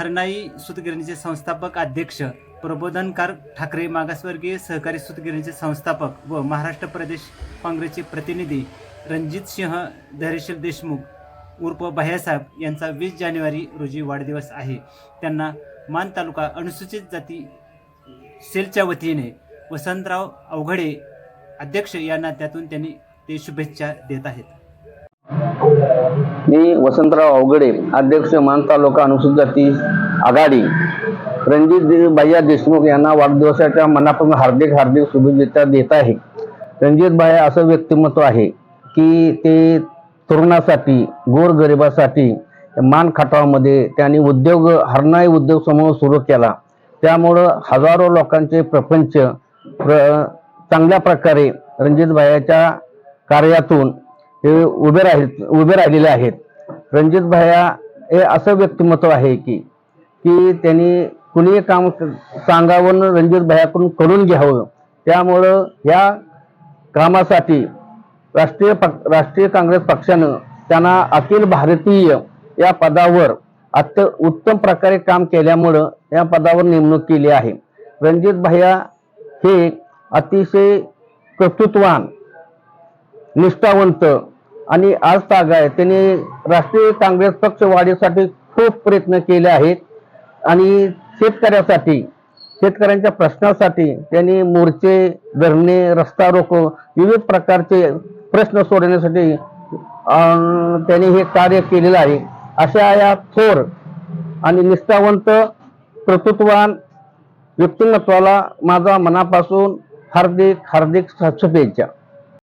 हरनाई सूतगिरणीचे संस्थापक अध्यक्ष प्रबोधनकार ठाकरे मागासवर्गीय सहकारी सूतगिरणीचे संस्थापक व महाराष्ट्र प्रदेश काँग्रेसचे प्रतिनिधी रणजित सिंह धैर्यशील देशमुख उर्फ भैयासाहेब यांचा वीस जानेवारी रोजी वाढदिवस आहे. त्यांना मान तालुका अनुसूचित जाती सेलच्या वतीने वसंतराव अवघडे अध्यक्ष या नात्यातून त्यांनी ते शुभेच्छा देत आहेत. मी वसंतराव अवघडे अध्यक्ष मान तालुका अनुसूचित जाती आघाडी. रणजित दे- भैया देशमुख यांना वाढदिवसाच्या मनापासून हार्दिक हार्दिक शुभेच्छा देत आहे. रणजित भाया असं व्यक्तिमत्व आहे की ते तरुणासाठी गोरगरिबासाठी मान खटावामध्ये त्यांनी उद्योग हरणाई उद्योग समूह सुरू केला. त्यामुळं हजारो लोकांचे प्रपंच प्र चांगल्या प्रकारे रणजित भायाच्या कार्यातून हे उभे राहिले उभे राहिलेले आहेत. रणजित भाया हे असं व्यक्तिमत्व आहे की की त्यांनी कुणीही काम सांगावं न रणजित भायाकडून करून घ्यावं. त्यामुळं या कामासाठी राष्ट्रीय पक राष्ट्रीय काँग्रेस पक्षानं त्यांना अखिल भारतीय या पदावर अत्य उत्तम प्रकारे काम केल्यामुळं या पदावर नेमणूक केली आहे. रणजित भैया हे अतिशय कर्तृत्वान निष्ठावंत आणि आज ताग आहे त्यांनी राष्ट्रीय काँग्रेस पक्ष वाढीसाठी खूप प्रयत्न केले आहेत. आणि शेतकऱ्यासाठी शेतकऱ्यांच्या प्रश्नासाठी त्यांनी मोर्चे धरणे रस्ता रोको विविध प्रकारचे प्रश्न सोडवण्यासाठी त्यांनी हे कार्य केलेलं आहे. अशा या थोर आणि निष्ठावंत कर्तृत्वान व्यक्तिमत्वाला माझा मनापासून हार्दिक हार्दिक शुभेच्छा.